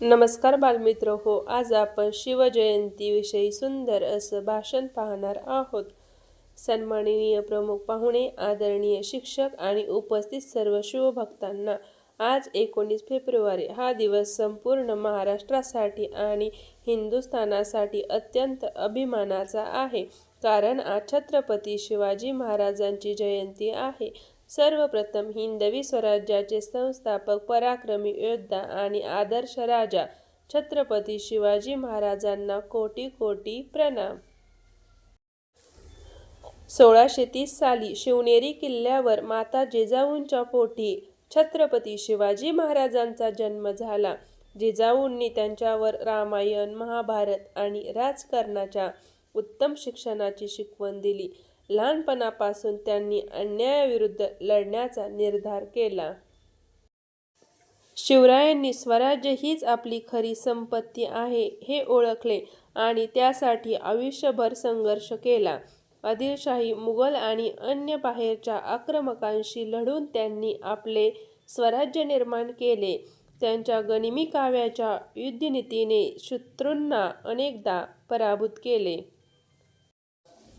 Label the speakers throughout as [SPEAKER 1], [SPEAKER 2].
[SPEAKER 1] नमस्कार बालमित्र हो आज आपण शिवजयंतीविषयी सुंदर असं भाषण पाहणार आहोत. सन्माननीय प्रमुख पाहुणे आदरणीय शिक्षक आणि उपस्थित सर्व शिवभक्तांना आज एकोणीस फेब्रुवारी हा दिवस संपूर्ण महाराष्ट्रासाठी आणि हिंदुस्थानासाठी अत्यंत अभिमानाचा आहे. कारण आज छत्रपती शिवाजी महाराजांची जयंती आहे. सर्वप्रथम हिंदवी स्वराज्याचे संस्थापक पराक्रमी योद्धा आणि आदर्श राजा छत्रपती शिवाजी महाराजांना कोटी कोटी प्रणाम. सोळाशे तीस साली शिवनेरी किल्ल्यावर माता जिजाऊंच्या पोटी छत्रपती शिवाजी महाराजांचा जन्म झाला. जिजाऊंनी त्यांच्यावर रामायण महाभारत आणि राजकारणाच्या उत्तम शिक्षणाची शिकवण दिली. लहानपणापासून त्यांनी अन्यायाविरुद्ध लढण्याचा निर्धार केला. शिवरायांनी स्वराज्य हीच आपली खरी संपत्ती आहे हे ओळखले आणि त्यासाठी आयुष्यभर संघर्ष केला. आदिलशाही मुघल आणि अन्य बाहेरच्या आक्रमकांशी लढून त्यांनी आपले स्वराज्य निर्माण केले. त्यांच्या गनिमी काव्याच्या युद्धनीतीने शत्रूंना अनेकदा पराभूत केले.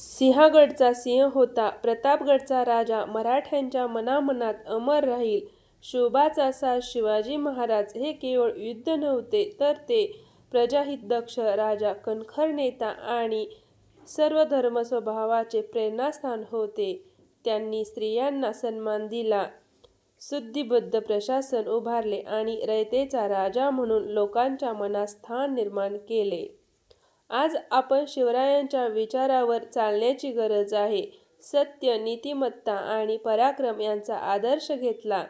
[SPEAKER 1] सिंहगडचा सिंह होता. प्रतापगडचा राजा मराठ्यांच्या मनामनात अमर राहील. शोभाचा साथ शिवाजी महाराज. हे केवळ युद्ध नव्हते तर ते प्रजाहितदक्ष राजा कणखर नेता आणि सर्व धर्म स्वभावाचे प्रेरणास्थान होते. त्यांनी स्त्रियांना सन्मान दिला. शुद्धिबद्ध प्रशासन उभारले आणि रयतेचा राजा म्हणून लोकांच्या मनात स्थान निर्माण केले. आज आपण शिवरायांच्या विचारावर चालण्याची गरज आहे. सत्य नीतिमत्ता आणि पराक्रम यांचा आदर्श घेतला.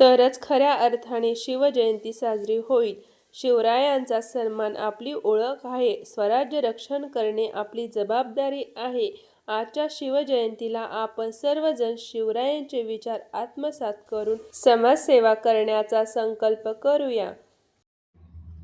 [SPEAKER 1] तरच खऱ्या अर्थाने शिवजयंती साजरी होईल. शिवरायांचा सन्मान आपली ओळख आहे. स्वराज्य रक्षण करणे आपली जबाबदारी आहे. आजच्या शिवजयंतीला आपण सर्वजण शिवरायांचे विचार आत्मसात करून समाजसेवा करण्याचा संकल्प करूया.